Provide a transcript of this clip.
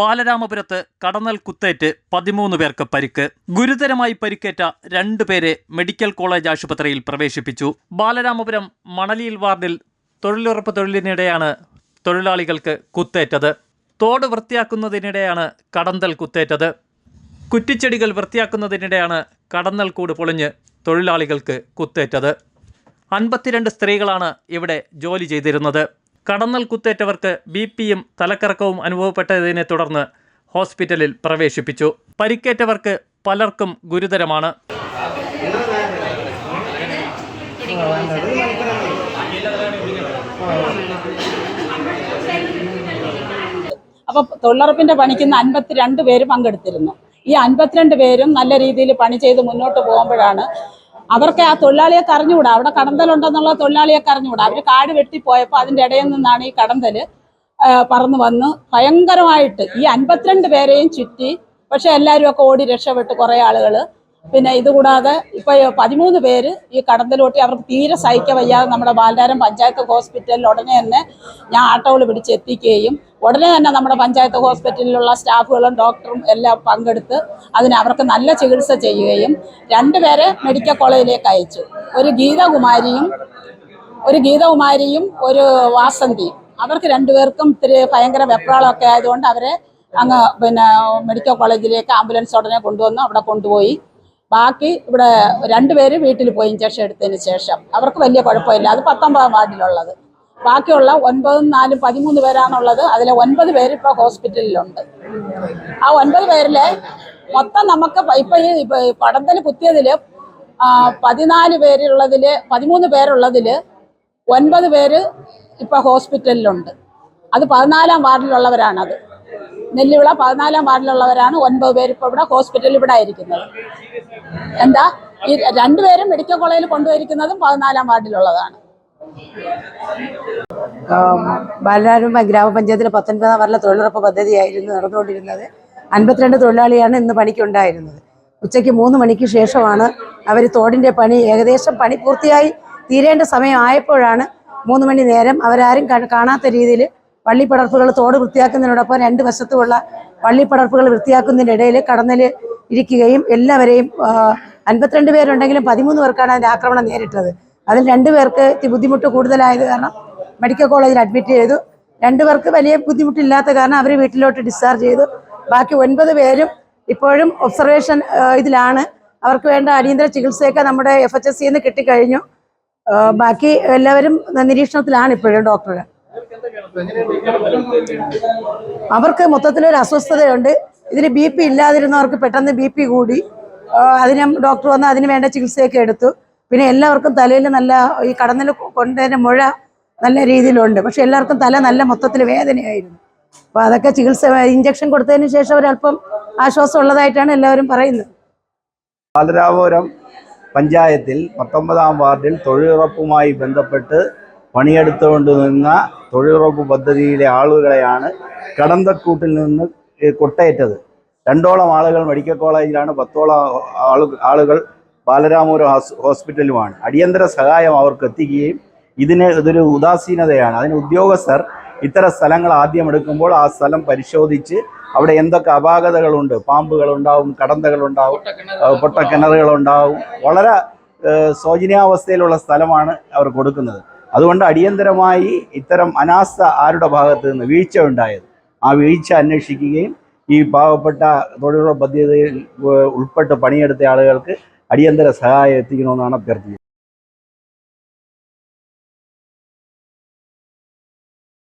ബാലരാമപുരത്ത് കടന്നൽ കുത്തേറ്റ് പതിമൂന്ന് പേർക്ക് പരിക്ക്. ഗുരുതരമായി പരിക്കേറ്റ രണ്ടുപേരെ മെഡിക്കൽ കോളേജ് ആശുപത്രിയിൽ പ്രവേശിപ്പിച്ചു. ബാലരാമപുരം മണലിയിൽ വാർഡിൽ തൊഴിലുറപ്പ് തൊഴിലിനിടെയാണ് തൊഴിലാളികൾക്ക് കുത്തേറ്റത്. തോട് വൃത്തിയാക്കുന്നതിനിടെയാണ് കടന്തൽ കുത്തേറ്റത്. കുറ്റിച്ചെടികൾ വൃത്തിയാക്കുന്നതിനിടെയാണ് കടന്നൽ കൂട് പൊളിഞ്ഞ് തൊഴിലാളികൾക്ക് കുത്തേറ്റത്. അൻപത്തിരണ്ട് സ്ത്രീകളാണ് ഇവിടെ ജോലി ചെയ്തിരുന്നത്. കടന്നൽ കുത്തേറ്റവർക്ക് ബി പിയും തലക്കറക്കവും അനുഭവപ്പെട്ടതിനെ തുടർന്ന് ഹോസ്പിറ്റലിൽ പ്രവേശിപ്പിച്ചു. പരിക്കേറ്റവർക്ക് പലർക്കും ഗുരുതരമാണ്. അപ്പൊ തൊഴിലുറപ്പിന്റെ പണിക്ക് ഇന്ന് അൻപത്തിരണ്ട് പേര് പങ്കെടുത്തിരുന്നു. ഈ അൻപത്തിരണ്ട് പേരും നല്ല രീതിയിൽ പണി ചെയ്ത് മുന്നോട്ട് പോകുമ്പോഴാണ് അവർക്ക് ആ തൊഴിലാളിയെ കറിഞ്ഞുകൂടാ അവിടെ കടന്തലുണ്ടെന്നുള്ള തൊഴിലാളിയെ കറിഞ്ഞുകൂടാ അവർ കാട് വെട്ടിപ്പോയപ്പോൾ അതിന്റെ ഇടയിൽ നിന്നാണ് ഈ കടന്തൽ പറന്നു വന്ന് ഭയങ്കരമായിട്ട് ഈ അൻപത്തിരണ്ട് പേരെയും ചുറ്റി പക്ഷെ എല്ലാവരും ഒക്കെ ഓടി രക്ഷപ്പെട്ട് കുറേ ആളുകൾ പിന്നെ ഇതുകൂടാതെ ഇപ്പൊ പതിമൂന്ന് പേര് ഈ കടന്തലോട്ടി അവർക്ക് തീരെ സഹിക്കവയ്യാതെ നമ്മുടെ ബാലരാരം പഞ്ചായത്ത് ഹോസ്പിറ്റലിൽ ഉടനെ തന്നെ ഞാൻ ആട്ടോകൾ പിടിച്ച് എത്തിക്കുകയും ഉടനെ തന്നെ നമ്മുടെ പഞ്ചായത്ത് ഹോസ്പിറ്റലിലുള്ള സ്റ്റാഫുകളും ഡോക്ടറും എല്ലാം പങ്കെടുത്ത് അതിന് അവർക്ക് നല്ല ചികിത്സ ചെയ്യുകയും രണ്ടുപേരെ മെഡിക്കൽ കോളേജിലേക്ക് അയച്ചു. ഒരു ഗീതകുമാരിയും ഒരു ഗീതകുമാരിയും ഒരു വാസന്തിയും. അവർക്ക് രണ്ടുപേർക്കും ഇത്തിരി ഭയങ്കര വെപ്രാളമൊക്കെ ആയതുകൊണ്ട് അവരെ അങ്ങ് പിന്നെ മെഡിക്കൽ കോളേജിലേക്ക് ആംബുലൻസ് ഉടനെ കൊണ്ടുവന്നു അവിടെ കൊണ്ടുപോയി. ബാക്കി ഇവിടെ രണ്ടുപേര് വീട്ടിൽ പോയി ഇഞ്ചക്ഷൻ എടുത്തതിന് ശേഷം. അവർക്ക് വലിയ കുഴപ്പമില്ല. അത് പത്തൊമ്പതാം വാർഡിലുള്ളത്. ബാക്കിയുള്ള ഒൻപതും നാലും പതിമൂന്ന് പേരാണുള്ളത്. അതിലെ ഒൻപത് പേര് ഇപ്പോൾ ഹോസ്പിറ്റലിലുണ്ട്. ആ ഒൻപത് പേരിലെ മൊത്തം നമുക്ക് ഇപ്പം ഈ പടത്തിന് കുത്തിയതിൽ പതിനാല് പേരുള്ളതിൽ പതിമൂന്ന് പേരുള്ളതിൽ ഒൻപത് പേര് ഇപ്പോൾ ഹോസ്പിറ്റലിലുണ്ട്. അത് പതിനാലാം വാർഡിലുള്ളവരാണത്. നെല്ലിവിള പതിനാലാം വാർഡിലുള്ളവരാണ് ഒൻപത് പേര് ഇപ്പോൾ ഇവിടെ ഹോസ്പിറ്റലിൽ ഇവിടെ ആയിരിക്കുന്നത്. എന്താ? ഈ രണ്ടുപേരും മെഡിക്കൽ കോളേജിൽ കൊണ്ടുപോയിരിക്കുന്നതും പതിനാലാം വാർഡിലുള്ളതാണ്. ബാലരാരും ഗ്രാമപഞ്ചായത്തിലെ പത്തൊൻപതാം വാർഡിലെ തൊഴിലുറപ്പ് പദ്ധതിയായിരുന്നു നടന്നുകൊണ്ടിരുന്നത്. അൻപത്തിരണ്ട് തൊഴിലാളിയാണ് ഇന്ന് പണിക്കുണ്ടായിരുന്നത്. ഉച്ചയ്ക്ക് മൂന്ന് മണിക്ക് ശേഷമാണ് അവർ തോടിന്റെ പണി ഏകദേശം പണി പൂർത്തിയായി തീരേണ്ട സമയമായപ്പോഴാണ് മൂന്ന് മണി നേരം അവരാരും കാണാത്ത രീതിയിൽ പള്ളിപ്പടർപ്പുകൾ തോട് വൃത്തിയാക്കുന്നതിനോടൊപ്പം രണ്ട് വശത്തുമുള്ള പള്ളിപ്പടർപ്പുകൾ വൃത്തിയാക്കുന്നതിനിടയിൽ കടന്നൽ ഇരിക്കുകയും എല്ലാവരെയും അൻപത്തിരണ്ട് പേരുണ്ടെങ്കിലും പതിമൂന്ന് പേർക്കാണ് അതിന്റെ ആക്രമണം നേരിട്ടത്. അതിൽ രണ്ടുപേർക്ക് ബുദ്ധിമുട്ട് കൂടുതലായത് കാരണം മെഡിക്കൽ കോളേജിൽ അഡ്മിറ്റ് ചെയ്തു. രണ്ടുപേർക്ക് വലിയ ബുദ്ധിമുട്ടില്ലാത്ത കാരണം അവർ വീട്ടിലോട്ട് ഡിസ്ചാർജ് ചെയ്തു. ബാക്കി ഒൻപത് പേരും ഇപ്പോഴും ഒബ്സർവേഷൻ ഇതിലാണ്. അവർക്ക് വേണ്ട അടിയന്തര ചികിത്സയൊക്കെ നമ്മുടെ എഫ് എച്ച് എസ് സിന്ന് കിട്ടിക്കഴിഞ്ഞു. ബാക്കി എല്ലാവരും നിരീക്ഷണത്തിലാണ് ഇപ്പോഴും ഡോക്ടർ അവർക്ക് മൊത്തത്തിലൊരു അസ്വസ്ഥതയുണ്ട്. ഇതിന് ബി പി ഇല്ലാതിരുന്നവർക്ക് പെട്ടെന്ന് ബി പി കൂടി. അതിനും ഡോക്ടർ വന്ന് അതിന് വേണ്ട ചികിത്സയൊക്കെ എടുത്തു. പിന്നെ എല്ലാവർക്കും തലയിൽ നല്ല ഈ കടന്നിൽ കൊണ്ടുതന്നെ മുഴ നല്ല രീതിയിലുണ്ട്. പക്ഷെ എല്ലാവർക്കും തല നല്ല മൊത്തത്തിൽ വേദനയായിരുന്നു. അപ്പോൾ അതൊക്കെ ചികിത്സ ഇഞ്ചക്ഷൻ കൊടുത്തതിന് ശേഷം ഒരല്പം ആശ്വാസം ഉള്ളതായിട്ടാണ് എല്ലാവരും പറയുന്നത്. ബാലരാമപുരം പഞ്ചായത്തിൽ പത്തൊമ്പതാം വാർഡിൽ തൊഴിലുറപ്പുമായി ബന്ധപ്പെട്ട് പണിയെടുത്തുകൊണ്ട് നിന്ന തൊഴിലുറപ്പ് പദ്ധതിയിലെ ആളുകളെയാണ് കടന്തക്കൂട്ടിൽ നിന്ന് കൊട്ടയേറ്റത് രണ്ടോളം ആളുകൾ മെഡിക്കൽ കോളേജിലാണ് പത്തോളം ആളു ആളുകൾ ബാലരാമപുരം ഹോസ് ഹോസ്പിറ്റലുമാണ്. അടിയന്തര സഹായം അവർക്ക് എത്തിക്കുകയും ഇതിന് ഇതൊരു ഉദാസീനതയാണ്. അതിന് ഉദ്യോഗസ്ഥർ ഇത്തരം സ്ഥലങ്ങൾ ആദ്യം എടുക്കുമ്പോൾ ആ സ്ഥലം പരിശോധിച്ച് അവിടെ എന്തൊക്കെ അപാകതകളുണ്ട്. പാമ്പുകളുണ്ടാവും കടന്തകളുണ്ടാവും പൊട്ടക്കിണറുകളുണ്ടാവും. വളരെ ശോചനീയാവസ്ഥയിലുള്ള സ്ഥലമാണ് അവർ കൊടുക്കുന്നത്. അതുകൊണ്ട് അടിയന്തരമായി ഇത്തരം അനാസ്ഥ ആരുടെ ഭാഗത്ത് നിന്ന് വീഴ്ച ഉണ്ടായത്? ആ വീഴ്ച അന്വേഷിക്കുകയും ഈ പാവപ്പെട്ട തൊഴിലുറപ്പ് പദ്ധതിയിൽ ഉൾപ്പെട്ട് പണിയെടുത്ത ആളുകൾക്ക് അടിയന്തര സഹായം എത്തിക്കണമെന്നാണ് അഭ്യർത്ഥിക്കുന്നത്